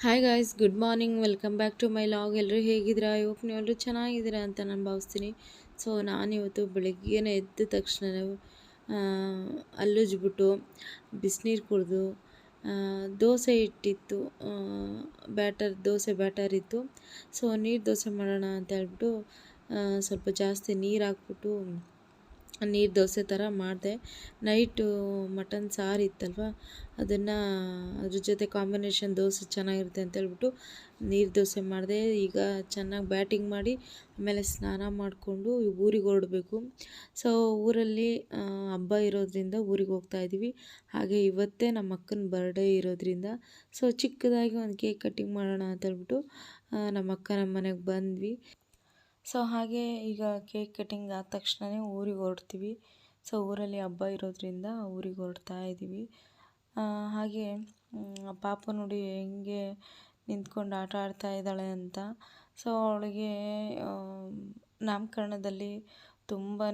Hi guys good morning welcome back to my vlog ಎಲ್ಲರೂ ಹೇಗಿದ್ದೀರಾ? ನೀವು ಎಲ್ಲರೂ ಚೆನ್ನಾಗಿದ್ದೀರಾ ಅಂತ ನಾನು ಭಾವಿಸ್ತೀನಿ. ಸೊ ನಾನಿವತ್ತು ಬೆಳಗ್ಗೆನೇ ಎದ್ದ ತಕ್ಷಣ ಅಲ್ಲುಜ್ಬಿಟ್ಟು ಬಿಸಿನೀರು ಕುಡಿದು ದೋಸೆ ಇಟ್ಟಿತ್ತು. ಬ್ಯಾಟರ್, ದೋಸೆ ಬ್ಯಾಟರ್ ಇತ್ತು. ಸೊ ನೀರು ದೋಸೆ ಮಾಡೋಣ ಅಂತ ಹೇಳ್ಬಿಟ್ಟು ಸ್ವಲ್ಪ ಜಾಸ್ತಿ ನೀರು ಹಾಕ್ಬಿಟ್ಟು ನೀರು ದೋಸೆ ಥರ ಮಾಡಿದೆ. ನೈಟು ಮಟನ್ ಸಾರು ಇತ್ತಲ್ವ? ಅದನ್ನು ಅದ್ರ ಜೊತೆ ಕಾಂಬಿನೇಷನ್ ದೋಸೆ ಚೆನ್ನಾಗಿರುತ್ತೆ ಅಂತ ಹೇಳ್ಬಿಟ್ಟು ನೀರು ದೋಸೆ ಮಾಡಿದೆ. ಈಗ ಚೆನ್ನಾಗಿ ಬ್ಯಾಟಿಂಗ್ ಮಾಡಿ ಆಮೇಲೆ ಸ್ನಾನ ಮಾಡಿಕೊಂಡು ಊರಿಗೆ ಹೊರಡಬೇಕು. ಸೊ ಊರಲ್ಲಿ ಹಬ್ಬ ಇರೋದ್ರಿಂದ ಊರಿಗೆ ಹೋಗ್ತಾ ಇದ್ದೀವಿ. ಹಾಗೆ ಇವತ್ತೇ ನಮ್ಮ ಅಕ್ಕನ ಬರ್ಡೇ ಇರೋದ್ರಿಂದ. ಸೊ ಚಿಕ್ಕದಾಗಿ ಒಂದು ಕೇಕ್ ಕಟ್ಟಿಂಗ್ ಮಾಡೋಣ ಅಂತ ಹೇಳ್ಬಿಟ್ಟು ನಮ್ಮ ಅಕ್ಕ ನಮ್ಮ ಮನೆಗೆ ಬಂದ್ವಿ. ಸೊ ಹಾಗೆ ಈಗ ಕೇಕ್ ಕಟಿಂಗ್ ಆದ ತಕ್ಷಣವೇ ಊರಿಗೆ ಹೊರಡ್ತೀವಿ. ಸೊ ಊರಲ್ಲಿ ಹಬ್ಬ ಇರೋದ್ರಿಂದ ಊರಿಗೆ ಹೊರಡ್ತಾ ಇದ್ದೀವಿ. ಹಾಗೆ ಪಾಪ ನೋಡಿ ಹೆಂಗೆ ನಿಂತ್ಕೊಂಡು ಆಟ ಆಡ್ತಾ ಇದ್ದಾಳೆ ಅಂತ. ಸೊ ಅವಳಿಗೆ ನಾಮಕರಣದಲ್ಲಿ ತುಂಬಾ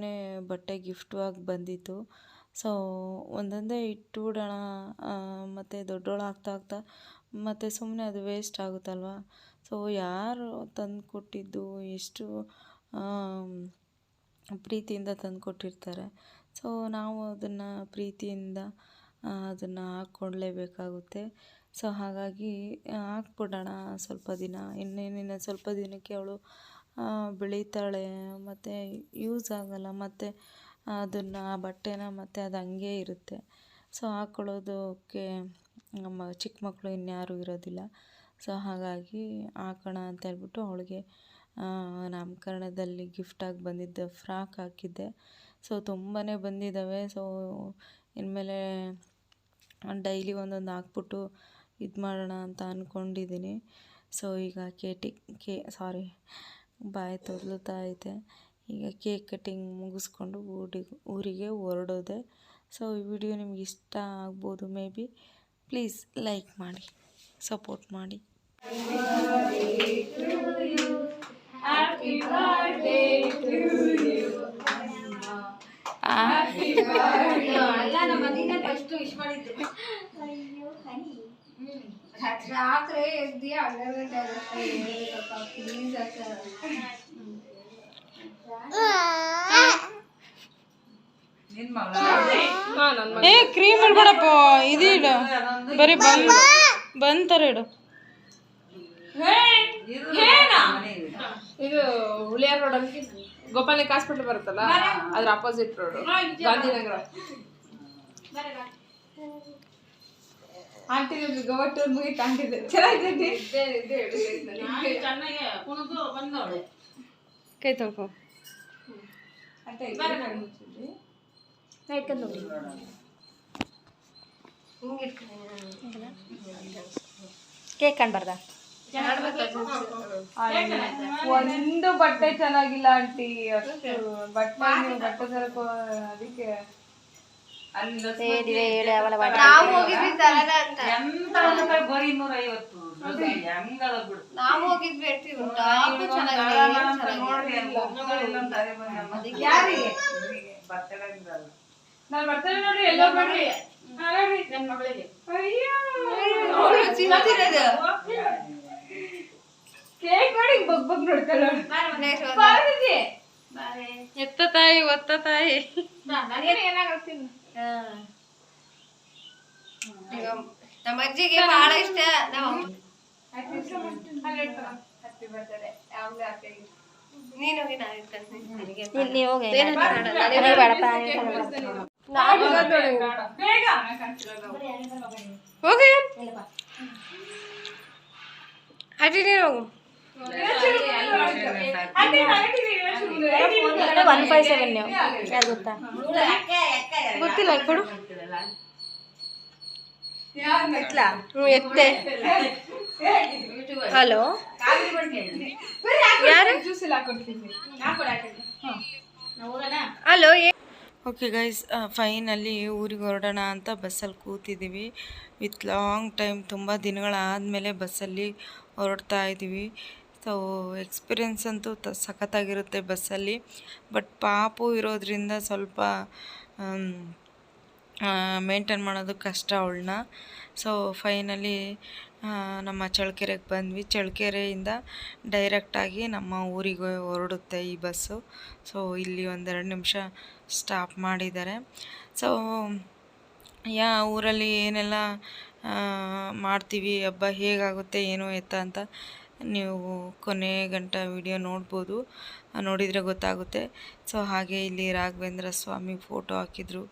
ಬಟ್ಟೆ ಗಿಫ್ಟುವಾಗಿ ಬಂದಿತ್ತು. ಸೊ ಒಂದೊಂದೇ ಇಟ್ಬಿಡೋಣ ಮತ್ತು ದೊಡ್ಡೋಳು ಆಗ್ತಾ ಆಗ್ತಾ ಮತ್ತು ಸುಮ್ಮನೆ ಅದು ವೇಸ್ಟ್ ಆಗುತ್ತಲ್ವ? ಸೊ ಯಾರು ತಂದು ಕೊಟ್ಟಿದ್ದು ಎಷ್ಟು ಪ್ರೀತಿಯಿಂದ ತಂದು ಕೊಟ್ಟಿರ್ತಾರೆ ಸೊ ನಾವು ಅದನ್ನು ಪ್ರೀತಿಯಿಂದ ಅದನ್ನು ಹಾಕ್ಕೊಳ್ಳೇಬೇಕಾಗುತ್ತೆ ಸೊ ಹಾಗಾಗಿ ಹಾಕ್ಬಿಡೋಣ ಸ್ವಲ್ಪ ದಿನ. ಇನ್ನೇನಿನ್ನ ಸ್ವಲ್ಪ ದಿನಕ್ಕೆ ಅವಳು ಬೆಳೀತಾಳೆ. ಮತ್ತು ಯೂಸ್ ಆಗಲ್ಲ. ಮತ್ತು ಅದನ್ನು, ಆ ಬಟ್ಟೆನ ಮತ್ತು ಅದು ಹಂಗೆ ಇರುತ್ತೆ. ಸೊ ಹಾಕ್ಕೊಳ್ಳೋದಕ್ಕೆ ನಮ್ಮ ಚಿಕ್ಕ ಮಕ್ಕಳು ಇನ್ಯಾರೂ ಇರೋದಿಲ್ಲ. ಸೊ ಹಾಗಾಗಿ ಹಾಕೋಣ ಅಂತ ಹೇಳ್ಬಿಟ್ಟು ಅವಳಿಗೆ ನಾಮಕರಣದಲ್ಲಿ ಗಿಫ್ಟಾಗಿ ಬಂದಿದ್ದ ಫ್ರಾಕ್ ಹಾಕಿದ್ದೆ. ಸೊ ತುಂಬಾ ಬಂದಿದ್ದಾವೆ. ಸೊ ಇನ್ಮೇಲೆ ಡೈಲಿ ಒಂದೊಂದು ಹಾಕ್ಬಿಟ್ಟು ಇದು ಮಾಡೋಣ ಅಂತ ಅಂದ್ಕೊಂಡಿದ್ದೀನಿ ಸೊ ಈಗ ಕೇಟಿ ಕೇ ಸಾರಿ ಬಾಯಿ ತೊದಲುತ್ತಾ ಐತೆ ಈಗ ಕೇಕ್ ಕಟ್ಟಿಂಗ್ ಮುಗಿಸ್ಕೊಂಡು ಊರಿಗೆ ಊರಿಗೆ ಹೊರಡೋದೆ. ಸೊ ಈ ವಿಡಿಯೋ ನಿಮ್ಗೆ ಇಷ್ಟ ಆಗ್ಬೋದು ಮೇ ಬಿ ಪ್ಲೀಸ್ ಲೈಕ್ ಮಾಡಿ. ಸಪೋರ್ಟ್ ಮಾಡಿ. ಅಲ್ಲ ನಮ್ಮ ಫಸ್ಟ್ ವಿಶ್ ಮಾಡಿದ್ದು. ರಾತ್ರಿ ಎದ್ದಿ ಹನ್ನೆರಡು ಗಂಟೆ ಏ ಕ್ರೀಮ್ ಇಡ್ಬೇಡಪ್ಪ. ಇದು ಇಡು. ಬರೀ ಬಂದ್ ಬಂದ್ ಇಡು. ಇದು ಹುಳಿಯಾರ್ ರೋಡ್ ಅಲ್ಲಿ ಗೋಪಾಲಿಕ್ ಹಾಸ್ಪಿಟಲ್ ಬರುತ್ತಲ್ಲ ಅದ್ರ ಅಪೋಸಿಟ್ ರೋಡ್ ಗಾಂಧಿನಗರ. ಆಂಟಿ ಗೋವಟ್ಟು ಮುಗಿತು ಆಂಟಿದು ಚೆನ್ನಾಗಿದೆ ಕೈ ತೊಳ್ಕೊ. ಕೇಕ್ ಕಾಣ್ಬಾರ್ದ? ಒಂದು ಬಟ್ಟೆ ಚೆನ್ನಾಗಿಲ್ಲ ಆಂಟಿ ಅಷ್ಟು ಬಟ್ಟೆ ನೀವು ಬಟ್ಟೆ ಅದಕ್ಕೆ ನಾವು ಹೋಗಿದ್ವಿ ತರಗ ಅಂತ. ನಾವು ಹೋಗಿದ್ವಿ ಟಾಪ್ ಚೆನ್ನಾಗಿದೆ ನಾನು ಬರ್ತೇನೆ ನೋಡ್ರಿ ಎಲ್ಲೋ ಬರ್ರಿ. ನನ್ನ ಮಗಳಿಗೆ. ಕೇಕ್ ಬಗ್ ಬಗ್ ನೋಡ್ತಾಳೆ ಎತ್ತ ತಾಯಿ ಒತ್ತ ತಾಯಿ. ನಮ್ಮ ಅಜ್ಜಿಗೆ ಬಹಳ ಇಷ್ಟ. ನಮ್ಮ ಹ್ಯಾಪಿ ಬರ್ತಾರೆ ಯಾವ್ದು ಹ್ಯಾಪಿ ನೀನು ಹೋಗಿ ನಾನು ಇಟ್ಕೊಂತೀನಿ ನನಗೆ ನೀವು ಹೋಗಿ ಬೇಗ. ಹೋಗಿ. ಅಡಿ ನೀನು ಹೋಗು. ಒನ್ ಫೈವ್ ಸೆವೆನ್ ನೀವು ಯಾರು ಗೊತ್ತಾ? ಗೊತ್ತಿಲ್ಲ ಕೊಡು. ಎತ್ತೆ. Hello? Hello okay guys finally ಊರಿಗೆ ಹೊರಡೋಣ ಅಂತ ಬಸ್ಸಲ್ಲಿ ಕೂತಿದ್ದೀವಿ. ವಿತ್ ಲಾಂಗ್ ಟೈಮ್ ತುಂಬ ದಿನಗಳಾದಮೇಲೆ ಬಸ್ಸಲ್ಲಿ ಹೊರಡ್ತಾ ಇದ್ದೀವಿ. ಸೊ ಎಕ್ಸ್ಪೀರಿಯನ್ಸ್ ಅಂತೂ ತ ಸಖತ್ತಾಗಿರುತ್ತೆ ಬಸ್ಸಲ್ಲಿ. ಬಟ್ ಪಾಪು ಇರೋದ್ರಿಂದ ಸ್ವಲ್ಪ ಮೇಂಟೈನ್ ಮಾಡೋದು ಕಷ್ಟ ಅವಳನ್ನ. ಸೊ ಫೈನಲಿ ನಮ್ಮ ಚಳ್ಳಕೆರೆಗೆ ಬಂದ್ವಿ. ಚಳ್ಳಕೆರೆಯಿಂದ ಡೈರೆಕ್ಟಾಗಿ ನಮ್ಮ ಊರಿಗೆ ಹೊರಡುತ್ತೆ ಈ ಬಸ್ಸು. ಸೊ ಇಲ್ಲಿ ಒಂದೆರಡು ನಿಮಿಷ ಸ್ಟಾಪ್ ಮಾಡಿದ್ದಾರೆ. ಸೊ ಯಾ ಊರಲ್ಲಿ ಏನೆಲ್ಲ ಮಾಡ್ತೀವಿ, ಹಬ್ಬ ಹೇಗಾಗುತ್ತೆ, ಏನು ಎತ್ತ ಅಂತ ನೀವು ಕೊನೆ ಗಂಟ ವಿಡಿಯೋ ನೋಡ್ಬೋದು. ನೋಡಿದರೆ ಗೊತ್ತಾಗುತ್ತೆ. ಸೊ ಹಾಗೆ ಇಲ್ಲಿ ರಾಘವೇಂದ್ರ ಸ್ವಾಮಿ ಫೋಟೋ ಹಾಕಿದ್ರು.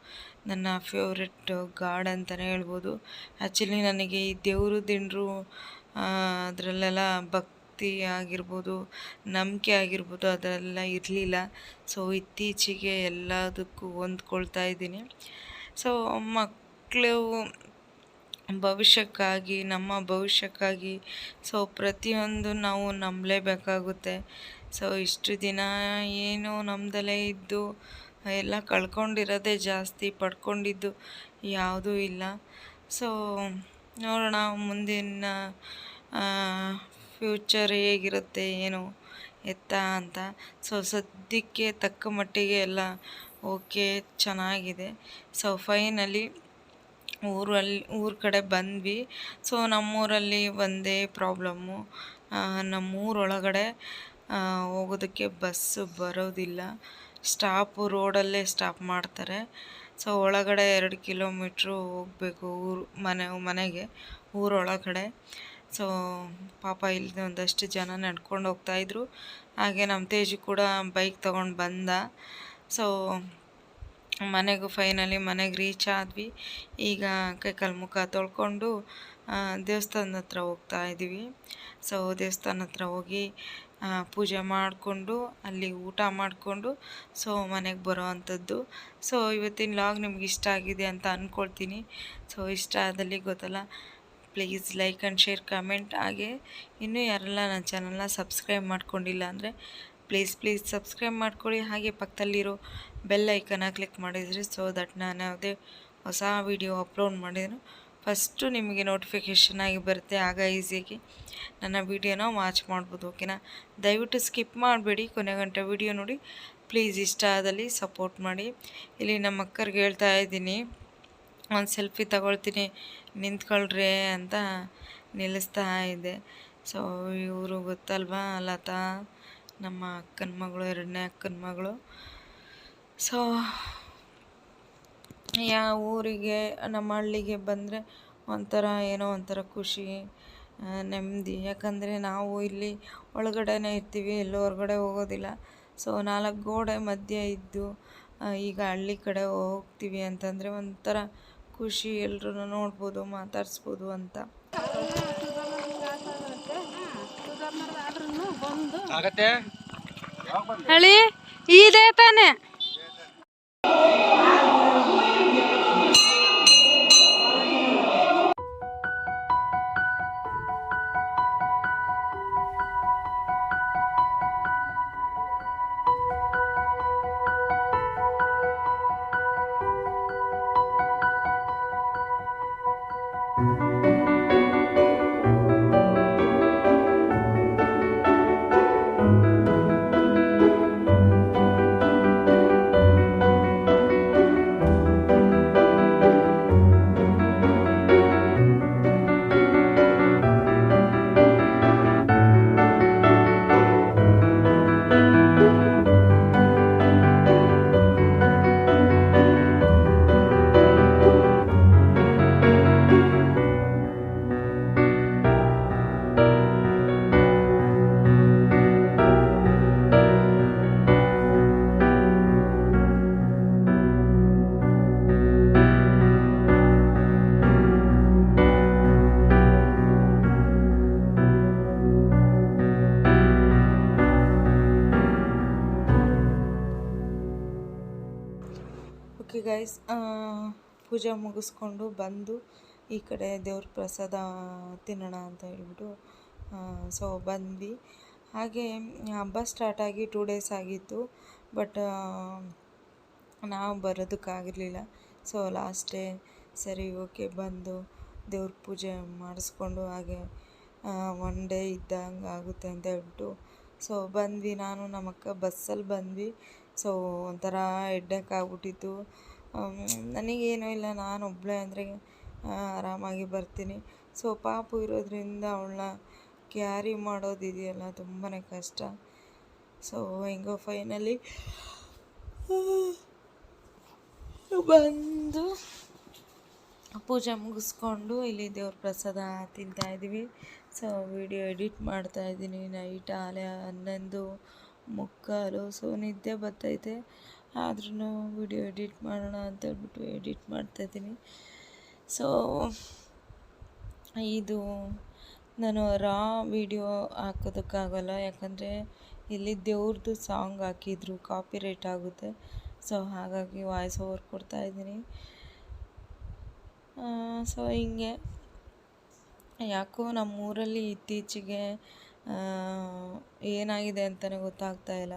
ನನ್ನ ಫೇವ್ರೆಟ್ ಗಾಡ್ ಅಂತಲೇ ಹೇಳ್ಬೋದು. ಆ್ಯಕ್ಚುಲಿ ನನಗೆ ಈ ದೇವರು, ದಿಂಡ್ರು ಅದರಲ್ಲೆಲ್ಲ ಭಕ್ತಿ ಆಗಿರ್ಬೋದು, ನಂಬಿಕೆ ಆಗಿರ್ಬೋದು, ಅದೆಲ್ಲ ಇರಲಿಲ್ಲ. ಸೊ ಇತ್ತೀಚೆಗೆ ಎಲ್ಲದಕ್ಕೂ ಹೊಂದ್ಕೊಳ್ತಾ ಇದ್ದೀನಿ. ಸೊ ಮಕ್ಕಳು ಭವಿಷ್ಯಕ್ಕಾಗಿ, ನಮ್ಮ ಭವಿಷ್ಯಕ್ಕಾಗಿ ಸೊ ಪ್ರತಿಯೊಂದು ನಾವು ನಂಬಲೇಬೇಕಾಗುತ್ತೆ. ಸೊ ಇಷ್ಟು ದಿನ ಏನು ನಮ್ಮದಲ್ಲೇ ಇದ್ದು ಎಲ್ಲ ಕಳ್ಕೊಂಡಿರೋದೇ ಜಾಸ್ತಿ ಪಡ್ಕೊಂಡಿದ್ದು ಯಾವುದೂ ಇಲ್ಲ. ಸೊ ನೋಡೋಣ ಮುಂದಿನ ಫ್ಯೂಚರ್ ಹೇಗಿರುತ್ತೆ, ಏನು ಎತ್ತ ಅಂತ. ಸೊ ಸದ್ಯಕ್ಕೆ ತಕ್ಕ ಮಟ್ಟಿಗೆ ಎಲ್ಲ ಓಕೆ ಚೆನ್ನಾಗಿದೆ. ಸೊ ಫೈನಲಿ ಊರಲ್ಲಿ, ಊರ ಕಡೆ ಬಂದ್ವಿ. ಸೊ ನಮ್ಮೂರಲ್ಲಿ ಒಂದೇ ಪ್ರಾಬ್ಲಮ್ಮು ನಮ್ಮೂರೊಳಗಡೆ ಹೋಗೋದಕ್ಕೆ ಬಸ್ಸು ಬರೋದಿಲ್ಲ. ಸ್ಟಾಪು ರೋಡಲ್ಲೇ ಸ್ಟಾಪ್ ಮಾಡ್ತಾರೆ. ಸೊ, ಒಳಗಡೆ ಎರಡು ಕಿಲೋಮೀಟ್ರು ಹೋಗಬೇಕು ಊರು, ಮನೆ, ಮನೆಗೆ, ಊರೊಳಗಡೆ. ಸೊ, ಪಾಪ ಇಲ್ಲಿ ಒಂದಷ್ಟು ಜನ ನಡ್ಕೊಂಡು ಹೋಗ್ತಾಯಿದ್ರು ಹಾಗೆ ನಮ್ಮ ತೇಜು ಕೂಡ ಬೈಕ್ ತೊಗೊಂಡು ಬಂದ. ಸೊ, ಮನೆಗೂ ಫೈನಲಿ ಮನೆಗೆ ರೀಚ್ ಆದ್ವಿ. ಈಗ ಕೈಕಾಲು ಮುಖ ತೊಳ್ಕೊಂಡು ದೇವಸ್ಥಾನದ ಹತ್ರ ಹೋಗ್ತಾ ಇದ್ದೀವಿ. ಸೊ ದೇವಸ್ಥಾನ ಹತ್ರ ಹೋಗಿ ಪೂಜೆ ಮಾಡಿಕೊಂಡು, ಅಲ್ಲಿ ಊಟ ಮಾಡಿಕೊಂಡು ಸೊ ಮನೆಗೆ ಬರೋ ಅಂಥದ್ದು ಸೊ ಇವತ್ತಿನ ಲಾಗ್ ನಿಮ್ಗೆ ಇಷ್ಟ ಆಗಿದೆ ಅಂತ ಅಂದ್ಕೊಳ್ತೀನಿ ಸೊ ಇಷ್ಟ ಆದಲ್ಲಿ ಗೊತ್ತಲ್ಲ please like and share comment ಹಾಗೆ, ಇನ್ನೂ ಯಾರೆಲ್ಲ ನನ್ನ ಚಾನಲ್ನ ಸಬ್ಸ್ಕ್ರೈಬ್ ಮಾಡ್ಕೊಂಡಿಲ್ಲ ಅಂದರೆ ಪ್ಲೀಸ್ ಪ್ಲೀಸ್ ಸಬ್ಸ್ಕ್ರೈಬ್ ಮಾಡ್ಕೊಳ್ಳಿ. ಹಾಗೆ ಪಕ್ಕದಲ್ಲಿರೋ ಬೆಲ್ ಐಕನ್ನ ಕ್ಲಿಕ್ ಮಾಡಿದ್ರಿ ಸೊ ದಟ್ ನಾನು ಯಾವುದೇ ಹೊಸ ವಿಡಿಯೋ ಅಪ್ಲೋಡ್ ಮಾಡಿದ್ರು ಫಸ್ಟು ನಿಮಗೆ ನೋಟಿಫಿಕೇಷನ್ ಆಗಿ ಬರುತ್ತೆ, ಆಗ ಈಸಿಯಾಗಿ ನನ್ನ ವೀಡಿಯೋನ ವಾಚ್ ಮಾಡ್ಬೋದು ಓಕೆನಾ ದಯವಿಟ್ಟು ಸ್ಕಿಪ್ ಮಾಡಬೇಡಿ, ಕೊನೆ ಗಂಟೆ ವಿಡಿಯೋ ನೋಡಿ. ಪ್ಲೀಸ್ ಇಷ್ಟ ಆದಲ್ಲಿ ಸಪೋರ್ಟ್ ಮಾಡಿ. ಇಲ್ಲಿ ನಮ್ಮ ಅಕ್ಕರಿಗೆ ಹೇಳ್ತಾ ಇದ್ದೀನಿ, ಒಂದು ಸೆಲ್ಫಿ ತಗೊಳ್ತೀನಿ, ನಿಂತ್ಕೊಳ್ರಿ ಅಂತ ನಿಲ್ಲಿಸ್ತಾ ಇದೆ. ಸೊ ಇವರು ಗೊತ್ತಲ್ವಾ, ಲತಾ, ನಮ್ಮ ಅಕ್ಕನ ಮಗಳು, ಎರಡನೇ ಅಕ್ಕನ ಮಗಳು. ಸೊ ಯಾವ ಊರಿಗೆ ನಮ್ಮ ಹಳ್ಳಿಗೆ ಬಂದರೆ ಒಂಥರ ಏನೋ ಒಂಥರ ಖುಷಿ ನೆಮ್ಮದಿ. ಯಾಕಂದರೆ ನಾವು ಇಲ್ಲಿ ಒಳಗಡೆನೇ ಇರ್ತೀವಿ ಎಲ್ಲೂ ಹೊರಗಡೆ ಹೋಗೋದಿಲ್ಲ. ಸೊ ನಾಲ್ಕು ಗೋಡೆ ಮಧ್ಯೆ ಇದ್ದು ಈಗ ಹಳ್ಳಿ ಕಡೆ ಹೋಗ್ತೀವಿ ಅಂತಂದರೆ ಒಂಥರ ಖುಷಿ ಎಲ್ಲರೂ ನೋಡ್ಬೋದು ಮಾತಾಡಿಸ್ಬೋದು ಅಂತ. ಹಳಿ ಇದೇ ತಾನೆ. ಪೂಜೆ ಮುಗಿಸ್ಕೊಂಡು ಬಂದು ಈ ಕಡೆ ದೇವ್ರ ಪ್ರಸಾದ ತಿನ್ನೋಣ ಅಂತ ಹೇಳ್ಬಿಟ್ಟು ಸೊ ಬಂದ್ವಿ. ಹಾಗೆ ಹಬ್ಬ ಸ್ಟಾರ್ಟ್ ಆಗಿ ಟೂ ಡೇಸ್ ಆಗಿತ್ತು ಬಟ್ ನಾವು ಬರೋದಕ್ಕಾಗಿರಲಿಲ್ಲ. ಸೊ ಲಾಸ್ಟ್ ಡೇ ಸರಿ ಓಕೆ ಬಂದು ದೇವ್ರ ಪೂಜೆ ಮಾಡಿಸ್ಕೊಂಡು ಹಾಗೆ ಒನ್ ಡೇ ಇದ್ದಂಗೆ ಆಗುತ್ತೆ ಅಂತ ಹೇಳ್ಬಿಟ್ಟು ಸೊ ಬಂದ್ವಿ. ನಾನು ನಮ್ಮಕ್ಕ ಬಸ್ಸಲ್ಲಿ ಬಂದ್ವಿ. ಸೊ ಒಂಥರ ಎಡ್ಡಕ್ಕಾಗ್ಬಿಟ್ಟಿತ್ತು ನನಗೇನೂ ಇಲ್ಲ. ನಾನು ಒಬ್ಬಳೇ ಅಂದರೆ ಆರಾಮಾಗಿ ಬರ್ತೀನಿ. ಸೊ, ಪಾಪು ಇರೋದ್ರಿಂದ ಅವಳನ್ನ ಕ್ಯಾರಿ ಮಾಡೋದಿದೆಯಲ್ಲ ತುಂಬಾ ಕಷ್ಟ. ಸೊ, ಹೆಂಗೋ ಫೈನಲಿ ಬಂದು ಪೂಜೆ ಮುಗಿಸ್ಕೊಂಡು ಇಲ್ಲಿ ದೇವ್ರ ಪ್ರಸಾದ ತಿಂತಾ ಇದ್ದೀವಿ. ಸೊ ವಿಡಿಯೋ ಎಡಿಟ್ ಮಾಡ್ತಾ ಇದ್ದೀನಿ. ನೈಟ್ ಆಲೆ ಹನ್ನೊಂದು ಮುಕ್ಕಾಲು, ಸೊ, ನಿದ್ದೆ ಬರ್ತೈತೆ. ಆದ್ರೂ ವಿಡಿಯೋ ಎಡಿಟ್ ಮಾಡೋಣ ಅಂತ ಹೇಳ್ಬಿಟ್ಟು ಎಡಿಟ್ ಮಾಡ್ತಾಯಿದ್ದೀನಿ ಸೊ ಇದು ನಾನು ರಾ ವಿಡಿಯೋ ಹಾಕೋದಕ್ಕಾಗಲ್ಲ. ಯಾಕಂದರೆ ಇಲ್ಲಿ ದೇವ್ರದ್ದು ಸಾಂಗ್ ಹಾಕಿದ್ರು ಕಾಪಿ ರೇಟ್ ಆಗುತ್ತೆ. ಸೊ ಹಾಗಾಗಿ ವಾಯ್ಸ್ ಓವರ್ ಕೊಡ್ತಾ ಇದ್ದೀನಿ. ಸೊ ಹಿಂಗೆ. ಯಾಕೋ ನಮ್ಮೂರಲ್ಲಿ ಇತ್ತೀಚೆಗೆ ಏನಾಗಿದೆ ಅಂತಲೇ ಗೊತ್ತಾಗ್ತಾ ಇಲ್ಲ.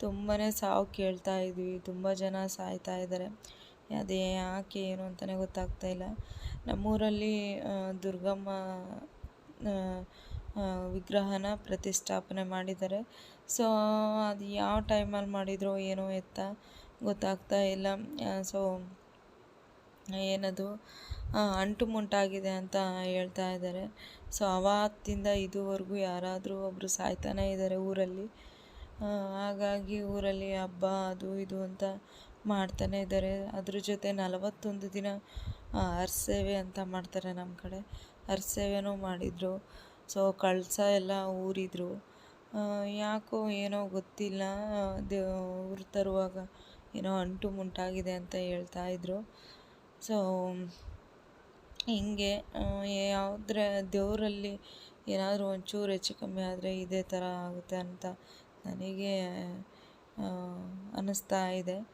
ತುಂಬಾ ಸಾವು ಕೇಳ್ತಾ ಇದ್ವಿ. ತುಂಬ ಜನ ಸಾಯ್ತಾ ಇದ್ದಾರೆ. ಅದೇ ಯಾಕೆ ಏನು ಅಂತಲೇ ಗೊತ್ತಾಗ್ತಾ ಇಲ್ಲ. ನಮ್ಮೂರಲ್ಲಿ ದುರ್ಗಮ್ಮ ವಿಗ್ರಹನ ಪ್ರತಿಷ್ಠಾಪನೆ ಮಾಡಿದ್ದಾರೆ. ಸೊ, ಅದು ಯಾವ ಟೈಮಲ್ಲಿ ಮಾಡಿದ್ರು ಏನೋ ಎತ್ತ ಗೊತ್ತಾಗ್ತಾ ಇಲ್ಲ. ಸೊ, ಏನದು? ಅಂಟು ಮುಂಟಾಗಿದೆ ಅಂತ ಹೇಳ್ತಾ ಇದ್ದಾರೆ. ಸೊ ಅವತ್ತಿಂದ ಇದುವರೆಗೂ ಯಾರಾದರೂ ಒಬ್ಬರು ಸಾಯ್ತಾನೇ ಇದ್ದಾರೆ ಊರಲ್ಲಿ. ಹಾಗಾಗಿ ಊರಲ್ಲಿ ಹಬ್ಬ, ಅದು ಇದು ಅಂತ ಮಾಡ್ತಾನೆ ಇದ್ದಾರೆ. ಅದ್ರ ಜೊತೆ ನಲವತ್ತೊಂದು ದಿನ ಅರ್ಸೇವೆ ಅಂತ ಮಾಡ್ತಾರೆ ನಮ್ಮ ಕಡೆ. ಹರ್ಸೇವೆನೂ ಮಾಡಿದರು. ಸೊ ಕಳಸ ಎಲ್ಲ ಊರಿದ್ರು. ಯಾಕೋ ಏನೋ ಗೊತ್ತಿಲ್ಲ. ಊರು ತರುವಾಗ ಏನೋ ಅಂಟು ಮುಂಟಾಗಿದೆ ಅಂತ ಹೇಳ್ತಾ ಇದ್ರು. ಸೊ ಹಿಂಗೆ ಯಾವುದ್ರ ದೇವರಲ್ಲಿ ಏನಾದರೂ ಒಂಚೂರು ಹೆಚ್ಚು ಕಮ್ಮಿ ಆದರೆ ಇದೇ ಥರ ಆಗುತ್ತೆ ಅಂತ ನನಗೆ ಅನ್ನಿಸ್ತಾ ಇದೆ.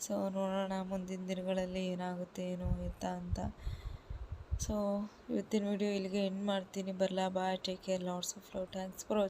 ಸೊ, ನೋಡೋಣ ಮುಂದಿನ ದಿನಗಳಲ್ಲಿ ಏನಾಗುತ್ತೆ, ಏನು ಎತ್ತ ಅಂತ. ಸೊ, ಇವತ್ತಿನ ವಿಡಿಯೋ ಇಲ್ಲಿಗೆ ಎಂಡ್ ಮಾಡ್ತೀನಿ. ಬರಲಾ bye take care lots of love thanks for